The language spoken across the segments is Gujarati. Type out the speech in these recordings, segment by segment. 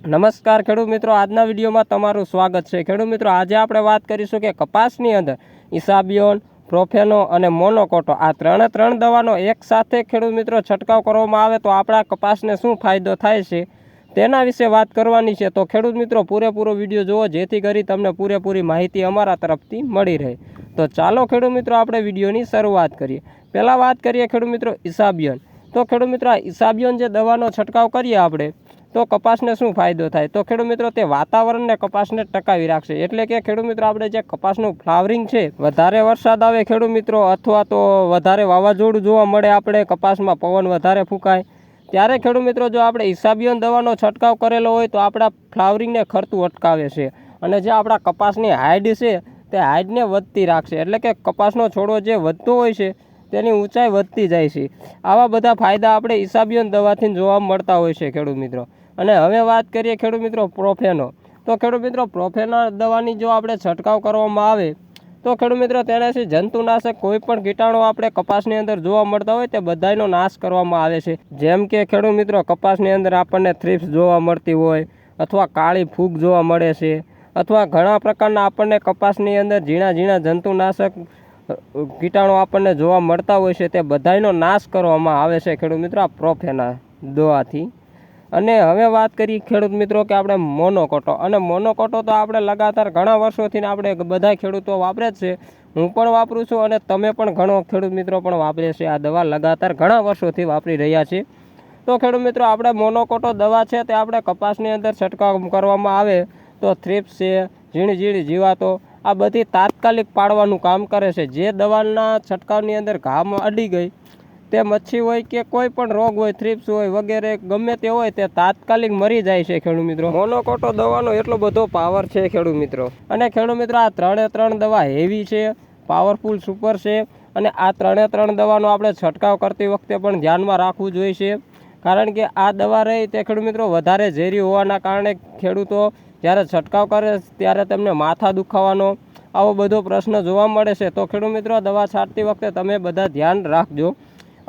નમસ્કાર ખેડૂત મિત્રો, આજના વિડીયોમાં તમારું સ્વાગત છે. ખેડૂત મિત્રો, આજે આપણે વાત કરીશું કે કપાસની અંદર ઇસાબિયોન, પ્રોફેનો અને મોનોકોટો આ ત્રણે ત્રણ દવાનો એક સાથે ખેડૂત મિત્રો છંટકાવ કરવામાં આવે તો આપણા કપાસને શું ફાયદો થાય છે તેના વિશે વાત કરવાની છે. તો ખેડૂત મિત્રો, પૂરેપૂરો વીડિયો જુઓ, જેથી કરી તમને પૂરેપૂરી માહિતી અમારા તરફથી મળી રહે. તો ચાલો ખેડૂત મિત્રો, આપણે વિડીયોની શરૂઆત કરીએ. પહેલાં વાત કરીએ ખેડૂત મિત્રો, ઇસાબિયન. તો ખેડૂત મિત્રો, આ ઇસાબિયન જે દવાનો છંટકાવ કરીએ આપણે તો કપાસને શું ફાયદો થાય? તો ખેડૂત મિત્રો, તે વાતાવરણને કપાસને ટકાવી રાખશે. એટલે કે ખેડૂત મિત્રો, આપણે જે કપાસનું ફ્લાવરિંગ છે, વધારે વરસાદ આવે ખેડૂત મિત્રો, અથવા તો વધારે વાવાઝોડું જોવા મળે આપણે કપાસમાં, પવન વધારે ફૂંકાય, ત્યારે ખેડૂત મિત્રો, જો આપણે ઇસાબિયન દવાનો છંટકાવ કરેલો હોય, તો આપણા ફ્લાવરિંગને ખરતું અટકાવે છે. અને જે આપણા કપાસની હાઇડ છે, તે હાઇડને વધતી રાખશે. એટલે કે કપાસનો છોડવો જે વધતો હોય છે, તેની ઊંચાઈ વધતી જાય છે. આવા બધા ફાયદા આપણે ઇસાબિયોન દવાથી જોવા મળતા હોય છે, ખેડૂત મિત્રો. અને હવે વાત કરીએ ખેડૂત મિત્રો પ્રોફેનો. તો ખેડૂત મિત્રો, પ્રોફેના દવાની જો આપણે છંટકાવ કરવામાં આવે, તો ખેડૂત મિત્રો તેનાથી જંતુનાશક કોઈ પણ કીટાણુ આપણે કપાસની અંદર જોવા મળતા હોય તે બધાનો નાશ કરવામાં આવે છે. જેમ કે ખેડૂત મિત્રો, કપાસની અંદર આપણને થ્રીપ્સ જોવા મળતી હોય, અથવા કાળી ફૂગ જોવા મળે છે, અથવા ઘણા પ્રકારના આપણને કપાસની અંદર ઝીણા ઝીણા જંતુનાશક કીટાણુ આપણને જોવા મળતા હોય છે તે બધાનો નાશ કરવામાં આવે છે ખેડૂત મિત્રો આ પ્રોફેના દવાથી. અને હવે વાત કરીએ ખેડૂત મિત્રો કે આપણે મોનોકોટો. અને મોનોકોટો તો આપણે લગાતાર ઘણા વર્ષોથી આપણે બધા ખેડૂતો વાપરે જ છે. હું પણ વાપરું છું અને તમે પણ ઘણો ખેડૂત મિત્રો પણ વાપરે છે. આ દવા લગાતાર ઘણા વર્ષોથી વાપરી રહ્યા છે તો ખેડૂત મિત્રો, આપણે મોનોકોટો દવા છે તે આપણે કપાસની અંદર છંટકાવ કરવામાં આવે તો થ્રીપ્સ છે, ઝીણી ઝીણી જીવાતો, આ બધી તાત્કાલિક પાડવાનું કામ કરે છે. જે દવાના છંટકાવની અંદર ઘામાં અડી ગઈ તે મચ્છી હોય કે કોઈ પણ રોગ હોય થ્રીપ્સ હોય વગેરે ગમે તે હોય તે તાત્કાલિક મરી જાય છે ખેડૂત મિત્રો. મોનોકોટો દવાનો એટલો બધો પાવર છે ખેડૂત મિત્રો. અને ખેડૂત મિત્રો આ ત્રણે ત્રણ દવા હેવી છે પાવરફુલ સુપર છે અને આ ત્રણે ત્રણ દવાનો આપણે છંટકાવ કરતી વખતે પણ ધ્યાનમાં રાખવું જોઈએ છે. કારણ કે આ દવા રહી તે ખેડૂત મિત્રો વધારે ઝેરી હોવાના કારણે ખેડૂતો જ્યારે છંટકાવ કરે ત્યારે તેમને માથા દુખાવાનો આવો બધો પ્રશ્ન જોવા મળે છે. તો ખેડૂત મિત્રો દવા છાંટતી વખતે તમે બધા ધ્યાન રાખજો.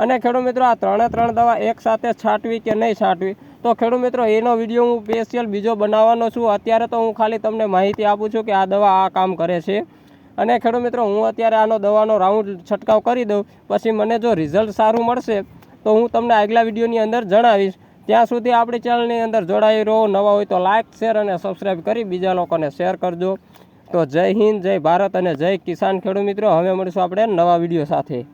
અને ખેડૂત મિત્રો, આ ત્રણે ત્રણ દવા એક સાથે છાંટવી કે નહીં છાંટવી? તો ખેડૂત મિત્રો, એનો વીડિયો હું સ્પેશિયલ બીજો બનાવવાનો છું. અત્યારે તો હું ખાલી તમને માહિતી આપું છું કે આ દવા આ કામ કરે છે. અને ખેડૂત મિત્રો, હું અત્યારે આનો દવાનો રાઉન્ડ છંટકાવ કરી દઉં. પછી મને જો રિઝલ્ટ સારું મળશે, તો હું તમને આગલા વિડીયોની અંદર જણાવીશ. ત્યાં સુધી આપણી ચેનલની અંદર જોડાઈ રહો. નવા હોય તો લાઇક શેર અને સબસ્ક્રાઈબ કરી બીજા લોકોને શેર કરજો. તો જય હિન્દ, જય ભારત અને જય કિસાન ખેડૂત મિત્રો. હવે મળીશું આપણે નવા વીડિયો સાથે.